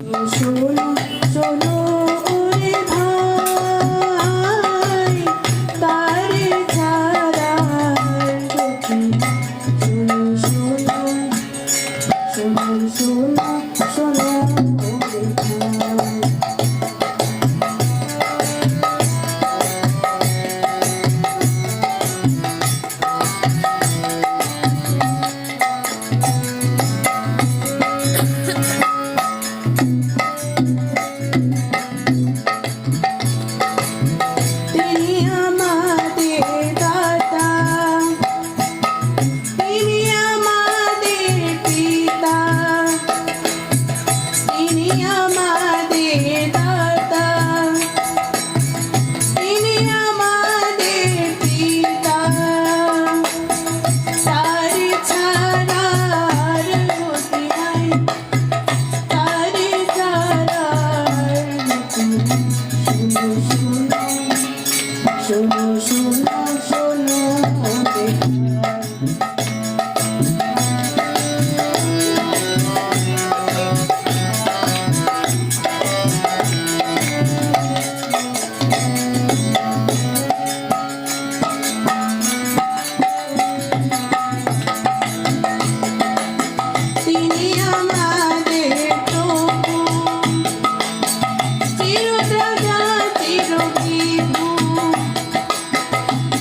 শোনো শোনো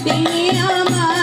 তিনি আমাদের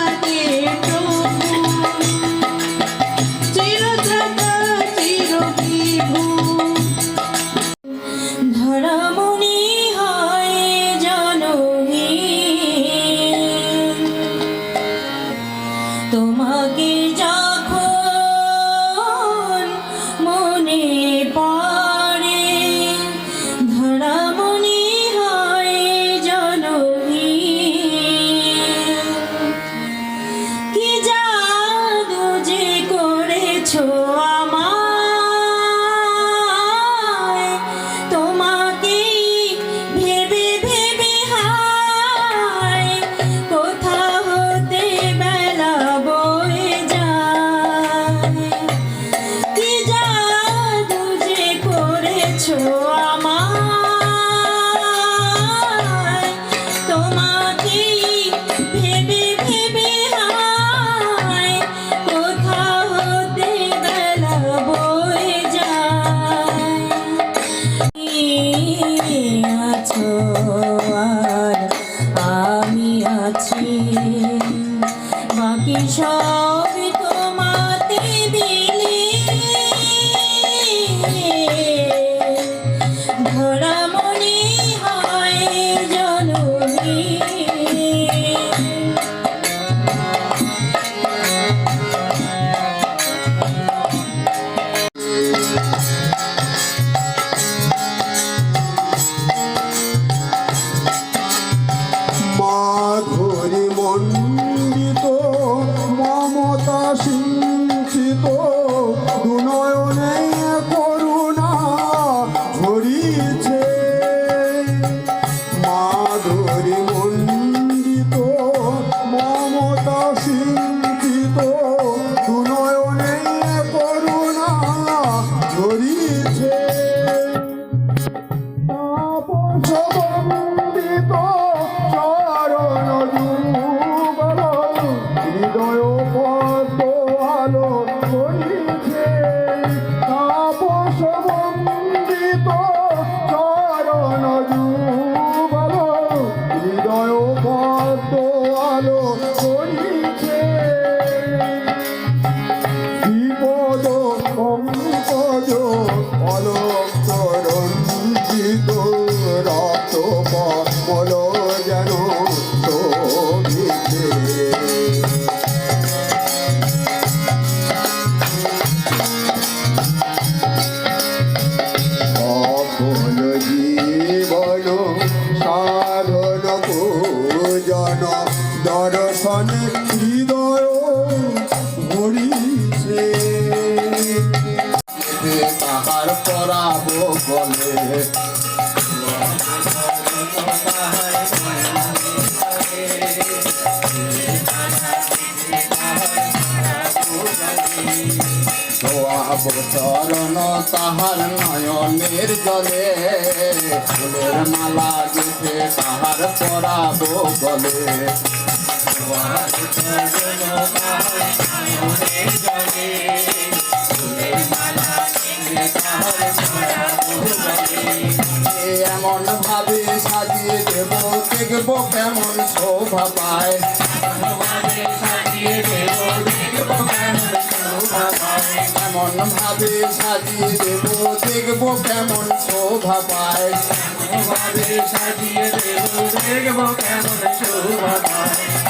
চরণ তাহার নয়নের জলে ফুলের মালা গেছে তাহার পরাবো গলে এমন কেমন শোভা পায় এমন ভাবে সাজিয়ে দেব দেখব কেমন শোভা পায় দেখব কেমন শোভা পায়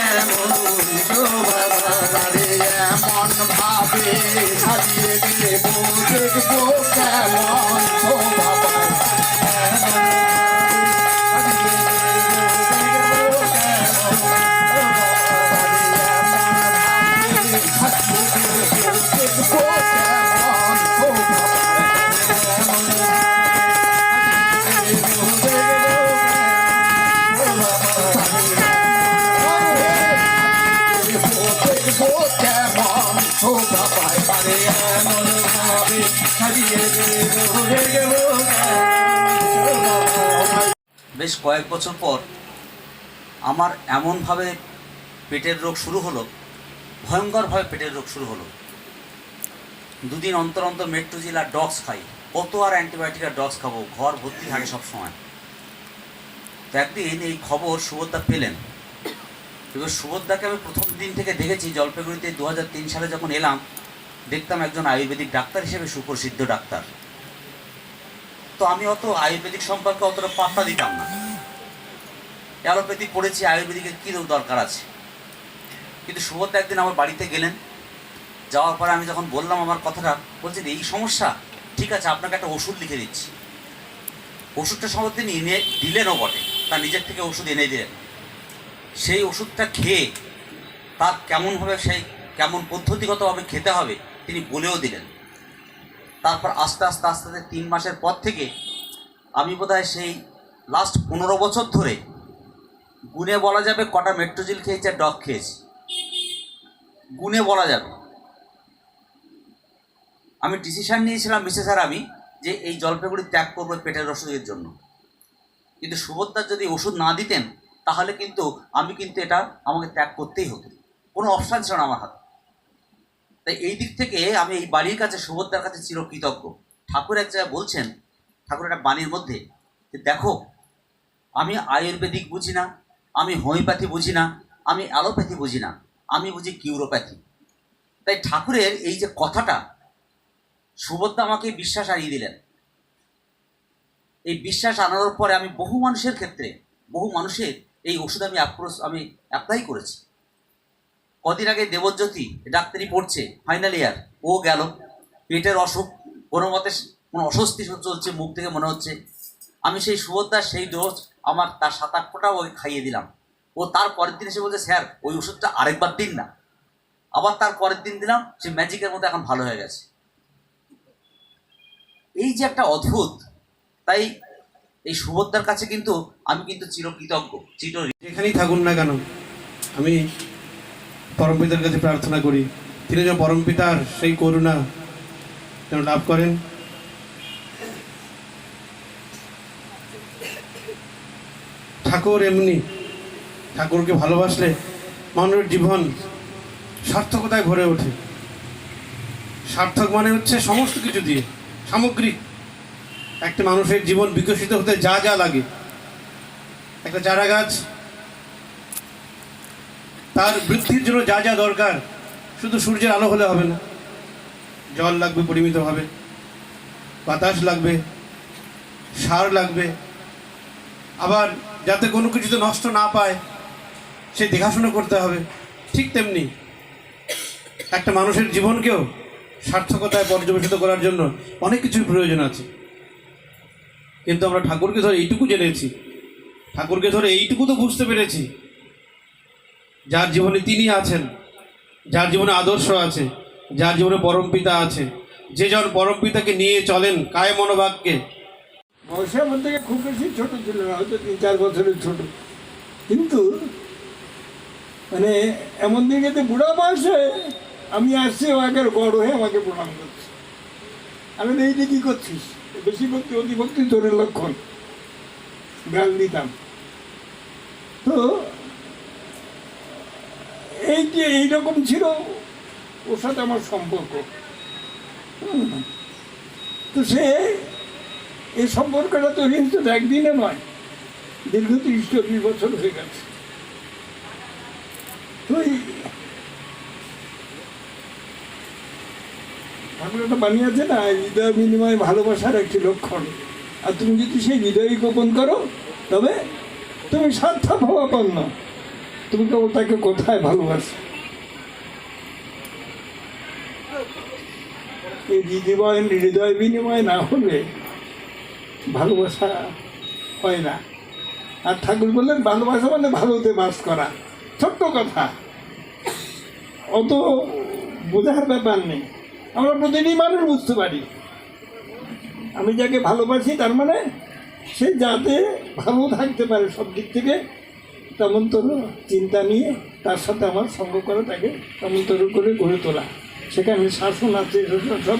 বেশ কয়েক বছর পর আমার এমনভাবে পেটের রোগ শুরু হলো, ভয়ঙ্করভাবে পেটের রোগ শুরু হলো। দুদিন অন্তর অন্তর মেট্রোজিল আর ডগস খাই, কত আর অ্যান্টিবায়োটিক আর ডগস খাব, ঘর ভর্তি থাকে সব সময় তো একদিন এই খবর সুভদ্রা পেলেন। এবার সুভদ্রাকে আমি প্রথম দিন থেকে দেখেছি, জলপাইগুড়িতে দু হাজার তিন সালে যখন এলাম, দেখতাম একজন আয়ুর্বেদিক ডাক্তার হিসেবে সুপ্রসিদ্ধ ডাক্তার। তো আমি অত আয়ুর্বেদিক সম্পর্কে অতটা পাত্তা দিতাম না। অ্যালোপ্যাথি পড়েছি, আয়ুর্বেদিকের কী দরকার আছে? কিন্তু সুভদ্রা একদিন আমার বাড়িতে গেলেন। যাওয়ার পরে আমি যখন বললাম আমার কথাটা, বলছে এই সমস্যা, ঠিক আছে, আপনাকে একটা ওষুধ লিখে দিচ্ছি। ওষুধটা সম্ভবত তিনি এনে দিলেনও বটে, তার নিজের থেকে ওষুধ এনে দিলেন। সেই ওষুধটা খেয়ে তার কেমনভাবে সেই কেমন পদ্ধতিগতভাবে খেতে হবে তিনি বলেও দিলেন। তারপর আস্তে আস্তে আস্তে আস্তে তিন মাসের পর থেকে আমি বোধহয় সেই লাস্ট পনেরো বছর ধরে গুনে বলা যাবে কটা মেট্রোজিল খেয়েছি আর ডগ খেয়েছি। গুনে বলা যাবে। আমি ডিসিশান নিয়েছিলাম, মিসেস আর আমি, যে এই জলপাইগুড়ি ত্যাগ করব পেটের ওষুধের জন্য। কিন্তু সুভদ্রার যদি ওষুধ না দিতেন তাহলে কিন্তু আমি কিন্তু এটা আমাকে ত্যাগ করতেই হতো। কোনো অপশান ছিল না আমার হাতে। তাই এই দিক থেকে আমি এই বাড়ির কাছে, সুভদ্রার কাছে চিরকৃতজ্ঞ। ঠাকুর এক জায়গায় বলছেন, ঠাকুর একটা বাণীর মধ্যে যে দেখো, আমি আয়ুর্বেদিক বুঝি না, আমি হোমিওপ্যাথি বুঝি না, আমি অ্যালোপ্যাথি বুঝি না, আমি বুঝি কিউরোপ্যাথি। তাই ঠাকুরের এই যে কথাটা, সুভদ্রা আমাকে বিশ্বাস আনিয়ে দিলেন। এই বিশ্বাস আনানোর পরে আমি বহু মানুষের ক্ষেত্রে, বহু মানুষের এই ওষুধ আমি অ্যাপ্রোচ আমি অ্যাপ্লাই করেছি। কদিন আগে দেবজ্যোতি, ডাক্তারি পড়ছে ফাইনাল ইয়ার ও গেল। পেটের অসুখ, কোনো মতে কোনো অস্বস্তি চলছে, মুখ থেকে মনে হচ্ছে। আমি সেই সুভদ্রার সেই ডোজ আমার তার সাত আট ওকে খাইয়ে দিলাম। ও তার পরের দিন এসে বলছে, স্যার, ওই ওষুধটা আরেকবার দিন না। আবার তার পরের দিন দিলাম, সে ম্যাজিকের মতো এখন ভালো হয়ে গেছে। এই যে একটা অদ্ভুত, তাই এই সুভদ্রার কাছে কিন্তু আমি কিন্তু চিরকৃতজ্ঞ, চির যেখানেই থাকুন না কেন, আমি পরমপিতার কাছে প্রার্থনা করি, তিনি যেন পরমপিতার সেই করুণা যেন লাভ করেন। ঠাকুর এমনি, ঠাকুরকে ভালোবাসলে মানুষের জীবন সার্থকতায় ভরে ওঠে। সার্থক মানে হচ্ছে সমস্ত কিছু দিয়ে, সামগ্রিক। একটা মানুষের জীবন বিকশিত হতে যা যা লাগে। একটা চারা গাছ, তার বৃদ্ধির জন্য যা যা দরকার, শুধু সূর্যের আলো হলে হবে না। জল লাগবে পরিমিতভাবে, বাতাস লাগবে, সার লাগবে। আবার যাতে কোনো কিছুতে নষ্ট না পায়, সে দেখাশুনো করতে হবে। ঠিক তেমনি একটা মানুষের জীবনকেও সার্থকতায় পর্যবেসিত করার জন্য অনেক কিছুর প্রয়োজন আছে। কিন্তু আমরা ঠাকুরকে ধরে এইটুকু জেনেছি। ঠাকুরকে ধরে এইটুকু তো বুঝতে পেরেছি। যার জীবনে তিনি আছেন, যার জীবনে আদর্শ আছে, যার জীবনে পরম পিতা আছে, যে জন পরম পিতাকে নিয়ে চলেন কায় মনোভাবকে। বয়সে আমার থেকে খুব বেশি ছোট ছিল না হয়তো তিন চার বছরের ছোট। কিন্তু মানে এমন দিকে বুড়া বয়সে আমি আসছি, ও আগের বড় হয়ে আমাকে প্রণাম করছে। আমি এইটা কি করছিস? বেশি ভক্তি, অতি ভক্তি তোরের লক্ষণ। গাল দিতাম। তো এই যে এইরকম ছিল, ওর সাথে আমার সম্পর্ক। তো সে এই সম্পর্কটা তৈরি হচ্ছে তো একদিনে নয়, দীর্ঘ তিরিশ চল্লিশ বছর হয়ে গেছে। তো এই ঠাকুরটা বানিয়েছে না হৃদয় বিনিময় ভালোবাসার একটি লক্ষণ। আর তুমি যদি সেই হৃদয় গোপন করো, তবে তুমি স্বার্থ ভাবাপন্ন তুমি কেবল তাকে কোথায় ভালোবাসো? এই হৃদয় হৃদয় বিনিময় না হলে ভালোবাসা হয় না। আর ঠাকুর বললেন, ভালোবাসা মানে ভালোতে বাস করা। ছোট্ট কথা। অত বোঝার ব্যাপার নেই। আমরা প্রতিটি মানুষ বুঝতে পারি। আমি যাকে ভালোবাসি, তার মানে সে যাতে ভালো থাকতে পারে সব দিক থেকে, তেমন তোর চিন্তা নিয়ে তার সাথে আমার সঙ্গ করে তাকে তেমন তোর করে গড়ে তোলা। সেখানে শাসন আছে সব